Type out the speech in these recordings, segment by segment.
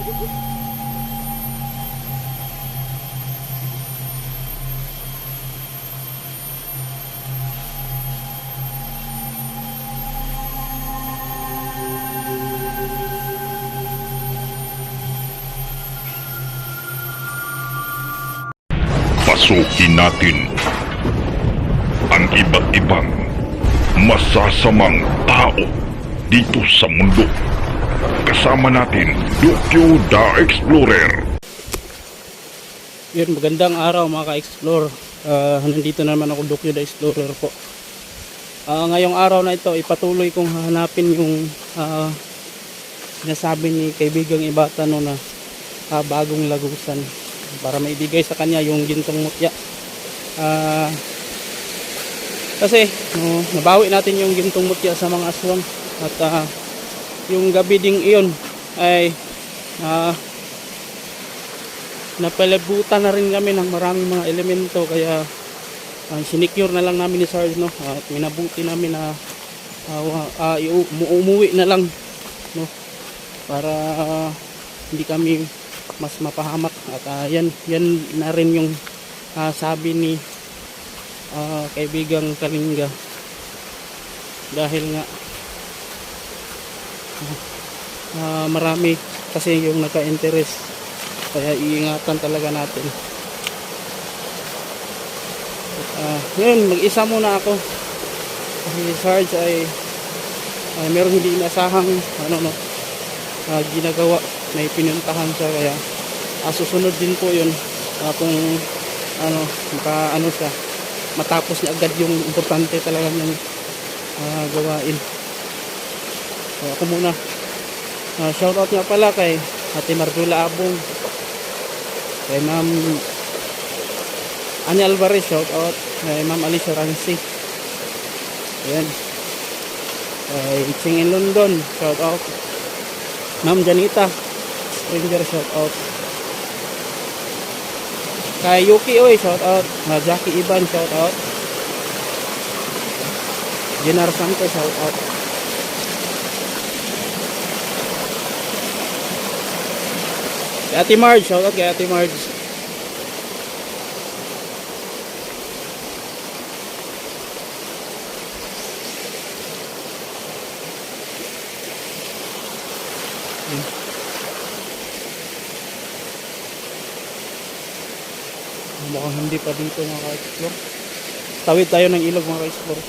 Pasukin natin ang iba't ibang masasamang tao dito sa mundo. Kasama natin, Dokyo the Explorer. Yun, magandang araw mga ka-explore. Ah, nandito na naman ako, Dokyo the Explorer po. Ah, ngayong araw na ito, ipatuloy kong hahanapin yung ah, sinasabi ni kaibigang Ibata no na ah, bagong lagusan para maibigay sa kanya yung gintong mutya. Ah, kasi no, nabawi natin yung gintong mutya sa mga aswang at ah, yung gabi ding iyon ay ah, napalabutan na rin kami ng maraming mga elemento. Kaya uh, sinicure na lang namin ni Sarge no? At minabuti namin na uh, uh, umuwi na lang no? Para ah, hindi kami mas mapahamak. At ah, yan yan na rin yung ah, sabi ni ah, kaibigang Kalinga. Dahil nga ah, marami kasi yung naka-interest. Kaya iingatan talaga natin. At uh, yun mag-isa muna ako. Kasi si Sarge ay uh, meron hindi inasahang ano no uh, ginagawa. May pinuntahan siya kaya uh, susunod din po yun. Uh, kung ano maka ano siya matapos niya agad yung importante talaga niyang uh, gawain so ako muna. Uh, shoutout nga pala kay Ate Marjula Abong. Kay Ma'am Ani Alvarez shout out kay Ma'am Alicia Ransi yan kay Ching in London shout out Ma'am Janita Stranger shout out kay Yuki Oy shout out uh, Jackie Iban shout out Jenar Santos shout out Ate Marge, shout out kay Ate Marge. Hmm. Mukhang hindi pa dito mga ka-explore. Tawid tayo ng ilog mga ka-explore.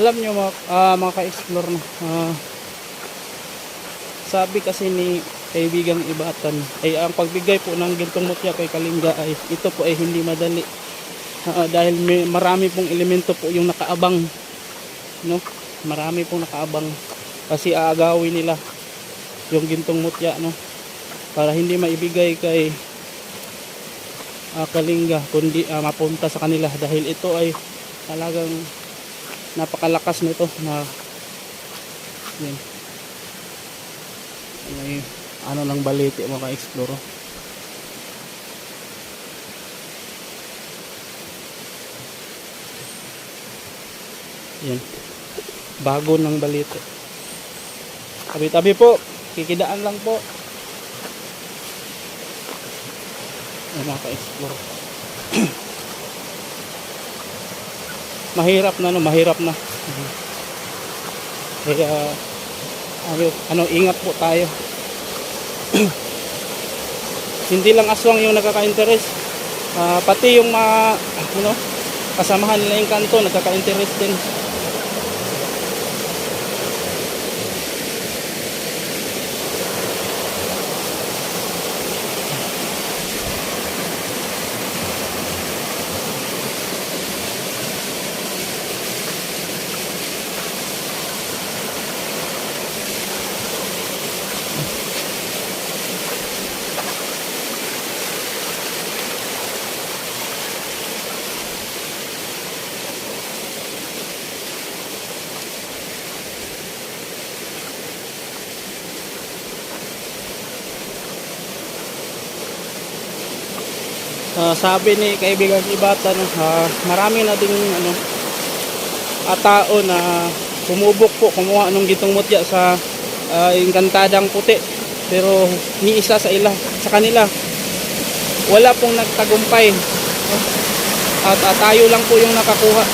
Alam nyo mga, ah, mga ka-explore na. Ah, sabi kasi ni kaibigang ibatan ay ang pagbigay po ng gintong mutya kay Kalinga ay ito po ay hindi madali. Ah, dahil may, marami pong elemento po yung nakaabang no? Marami pong nakaabang. Kasi aagawin nila yung gintong mutya no? Para hindi maibigay kay ah, Kalinga kundi ah, mapunta sa kanila. Dahil ito ay talagang napakalakas nito na yun. May ano ng balete mga ka-explore? Yan bago ng balete. Tabi tabi po. Kikidaan lang po. Yan mga ka-explore mahirap na no? Mahirap na. Kaya ano, ano ingat po tayo. Hindi lang aswang yung nakaka-interest Ah, pati yung mga ano kasamahan nila yung kanto nagkaka-interest din Sabi ni kaibigan Ibatan, ah, marami na ding ano, ah, tao na bumubok po kumuha ng gitong mutya sa ah, inkantadang puti. Pero ni isa sa ila sa kanila wala pong nagtagumpay. At ah, tayo lang po yung nakakuha.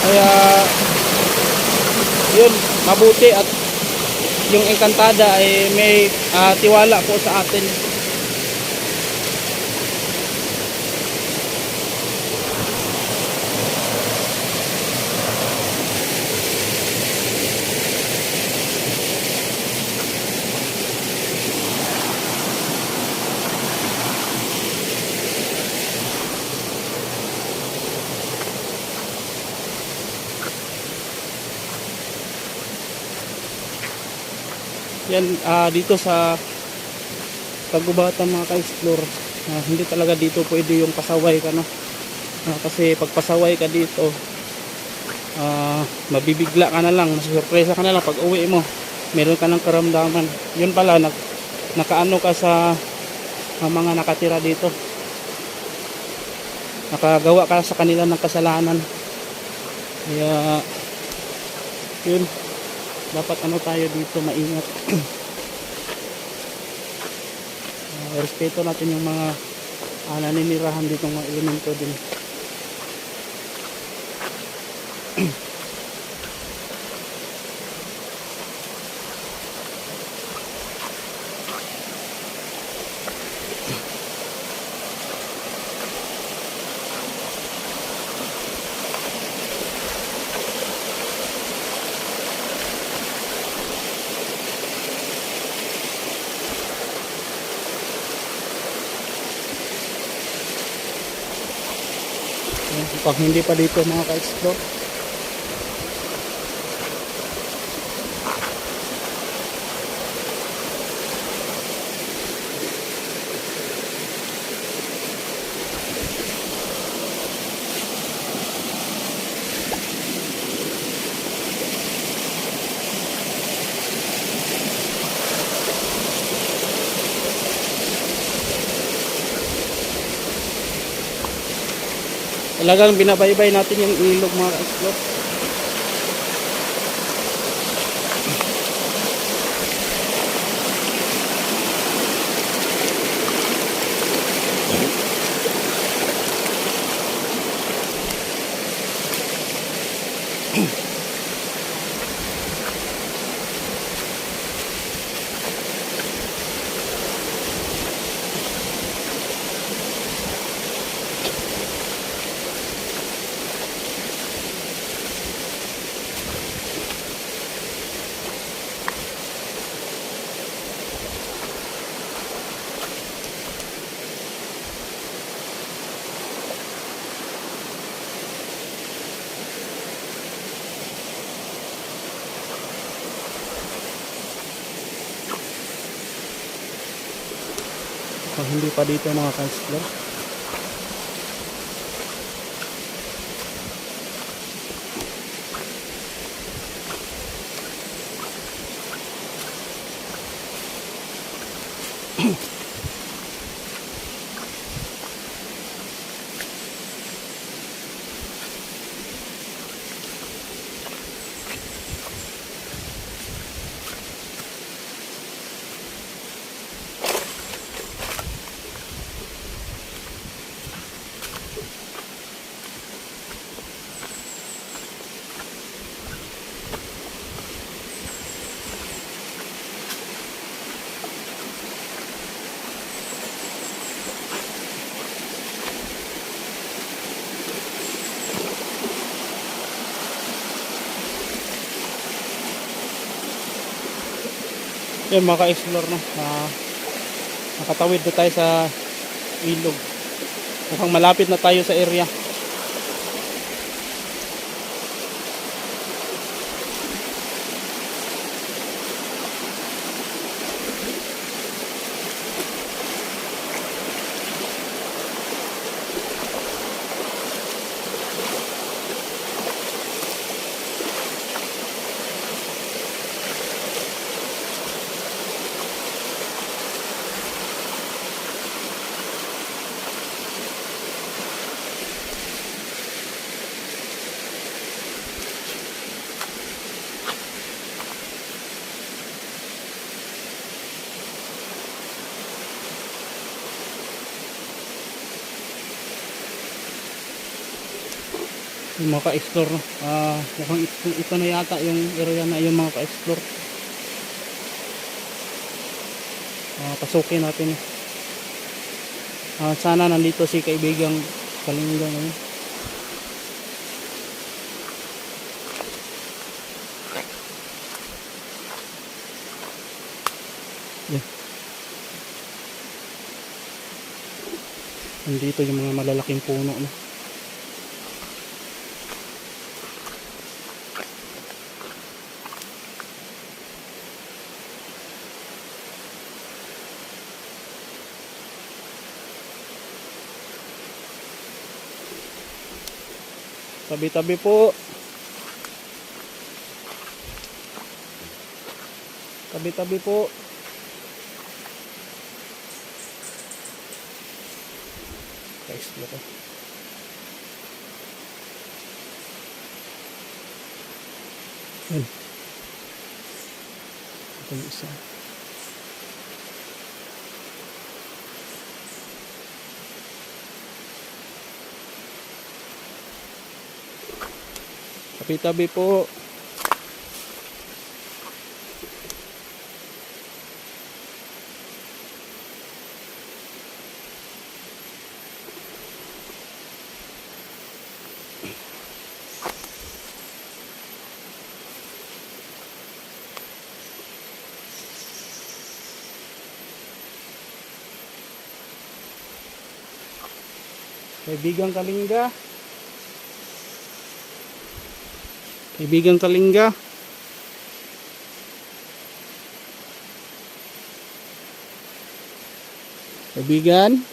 Kaya yun, mabuti at yung engkantada ay may ah, tiwala po sa atin. Yan ah, dito sa kagubatan mga ka-explore. ah, hindi talaga dito pwede yung pasaway ka no. Ah, kasi pag pasaway ka dito ah, mabibigla ka na lang, masusurpresa ka na lang pag uwi mo. Meron ka ng karamdaman. Yun pala nag, nakaano ka sa ah, mga nakatira dito. Nakagawa ka sa kanila ng kasalanan. Kaya yun dapat ano tayo dito maingat. Uh, respeto natin yung mga uh, naninirahan dito mga elemento din pag hindi pa dito mga ka-explore talagang binabaybay natin yung ilog mga ka-explore pag hindi pa dito mga ka-explore Yan mga ka-explore no. Ah, nakatawid na tayo sa ilog. Mukhang malapit na tayo sa area. Yung mga ka-explore? Ah, mukhang ito, ito na yata yung area na yung mga ka-explore Ah, pasukin natin Ah, sana nandito si kaibigang Kalinga ngayon Yan. Nandito yung mga malalaking puno no? Tabi-tabi po. Tabi-tabi po. Guys, ko. Yan. Ito yung isa. Tabi-tabi po. Kaibigang Kalinga. Kaibigang Kalinga. Kaibigan.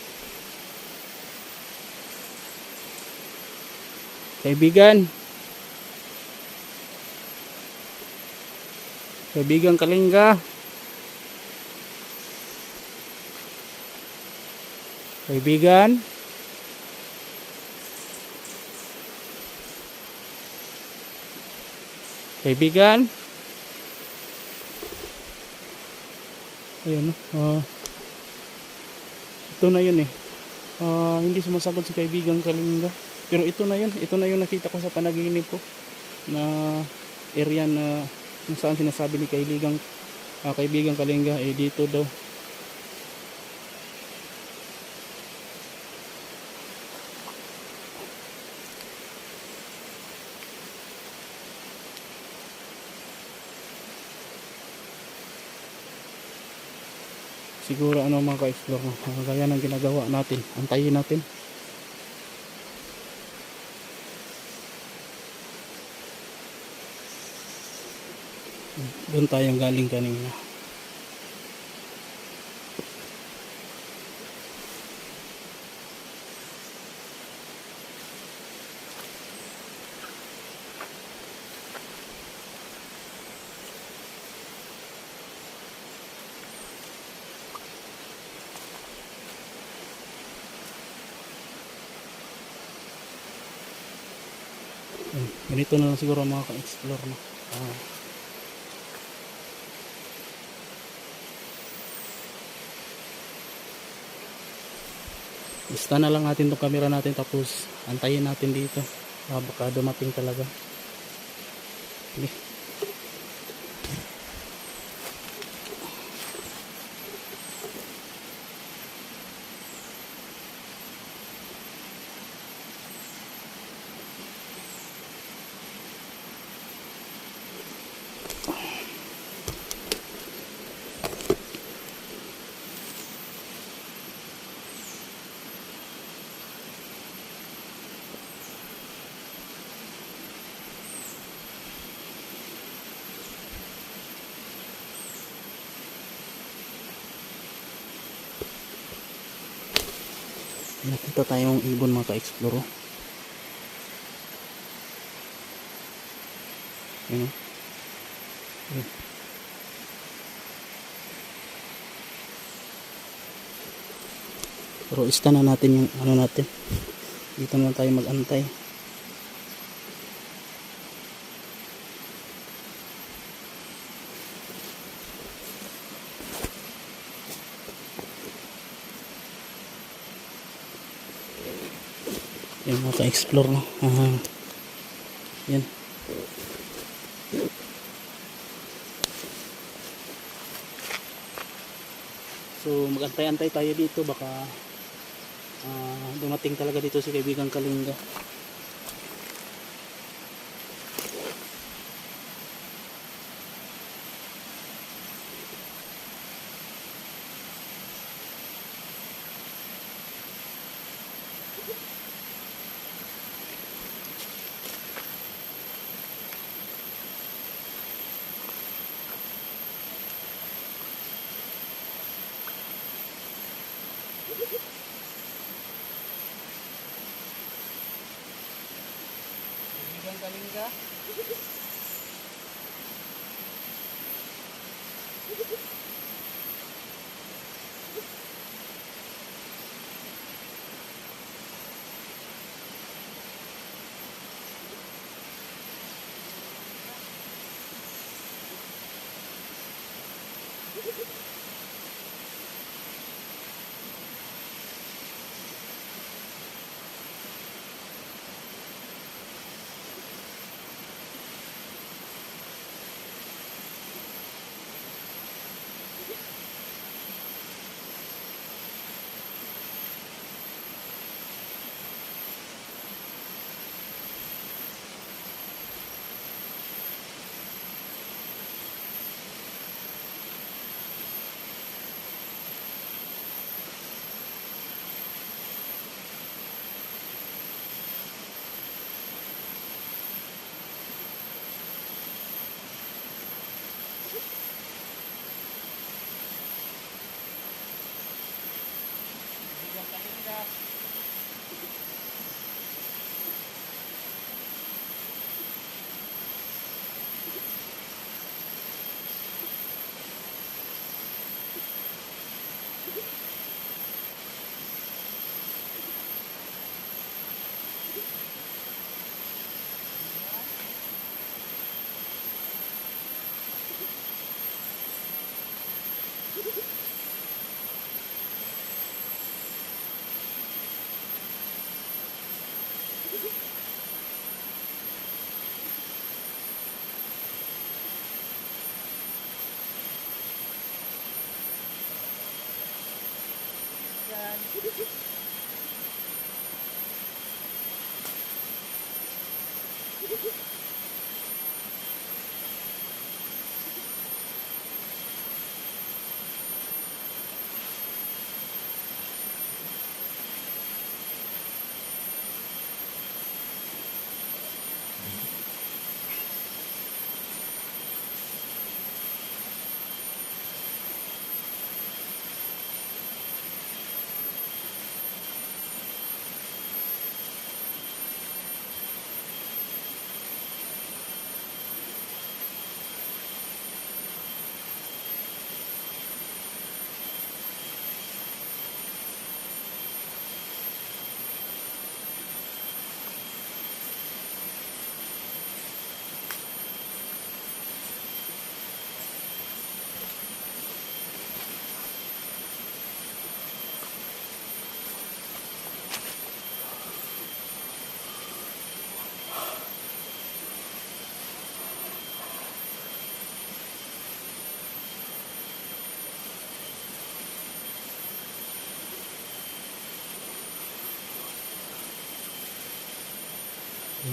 Kaibigan. Kaibigang Kalinga. Kaibigan. Kaibigan. Ayun, no? Ah, ito na yun eh. Ah, hindi sumasagot si kaibigan Kalinga. Pero ito na yun. Ito na yung nakita ko sa panaginip ko. Na area na kung saan sinasabi ni kaibigan, ah, kaibigan Kalinga eh dito daw. Siguro ano mga ka-explore? Ah, gaya ng ginagawa natin. Antayin natin. Doon tayong galing kanina ganito na lang siguro mga ka-explore no? Ah. Lista na lang natin itong camera natin tapos antayin natin dito. Ah, baka dumating talaga. Sige. Nakita tayong ibon mga ka-explore. oh. Ayun. oh. Ayun. Pero ista na natin yung ano natin. Dito na lang tayo mag-antay. Yung mga ka-explore no. Ah, Yan. So magantay-antay tayo dito baka ah, dumating talaga dito si kaibigang Kalinga.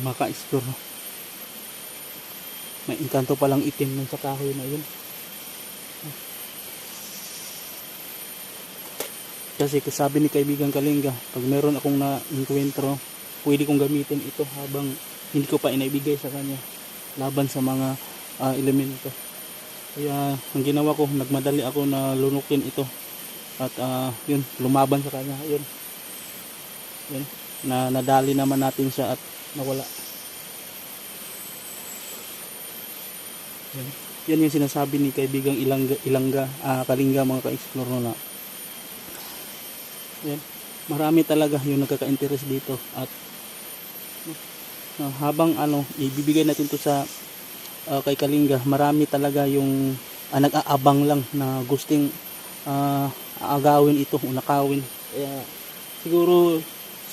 Maka-explore may inkanto palang itim nun sa kahoy na yun. Kasi sabi ni kaibigan Kalinga pag meron akong na-encuentro pwede kong gamitin ito habang hindi ko pa inaibigay sa kanya laban sa mga ah, elemento. Kaya ang ginawa ko nagmadali ako na lunukin ito at ah, yun lumaban sa kanya. Yun. Yun. Na nadali naman natin siya at nawala. Yan. Yan yung sinasabi ni kaibigang Ilangga, Ilangga ah, Kalinga mga ka-explore na. Yan. Marami talaga yung nagkaka-interest dito at no, habang ano ibibigay natin to sa ah, kay Kalinga, marami talaga yung ah, nag-aabang lang na gusting ah, aagawin ito, unakawin. Kaya siguro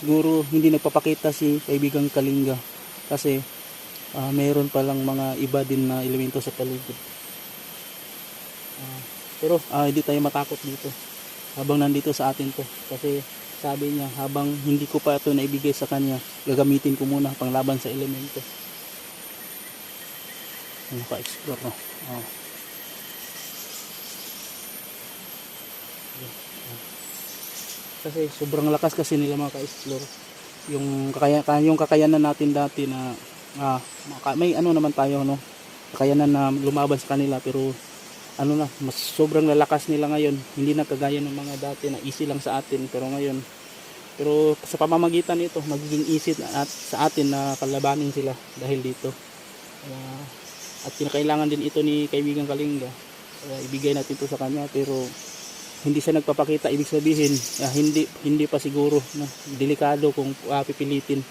siguro hindi nagpapakita si kaibigang Kalinga kasi ah, mayroon palang mga iba din na elemento sa paligid. Ah, pero ah, hindi tayo matakot dito habang nandito sa atin to kasi sabi niya habang hindi ko pa ito naibigay sa kanya gagamitin ko muna panglaban sa elemento naka-explore no oh. Kasi sobrang lakas kasi nila mga ka-explore. Yung kakaya yung kakayanan natin dati na ah, may ano naman tayo no? Kakayanan na lumaban sa kanila pero ano na mas sobrang lalakas nila ngayon. Hindi na kagaya ng mga dati na easy lang sa atin pero ngayon pero sa pamamagitan nito magiging easy at sa atin na kalabanin sila dahil dito. Kaya, at kinakailangan din ito ni kaibigan Kalinga. Kaya ibigay natin ito sa kanya pero hindi siya nagpapakita ibig sabihin ah, hindi hindi pa siguro no? Delikado kung ah, pipilitin.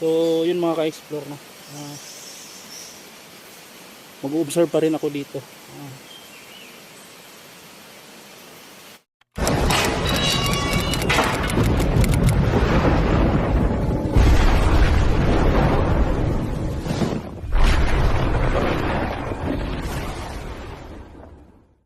So yun mga ka-explore no? Ah, mag-observe pa rin ako dito. Ah,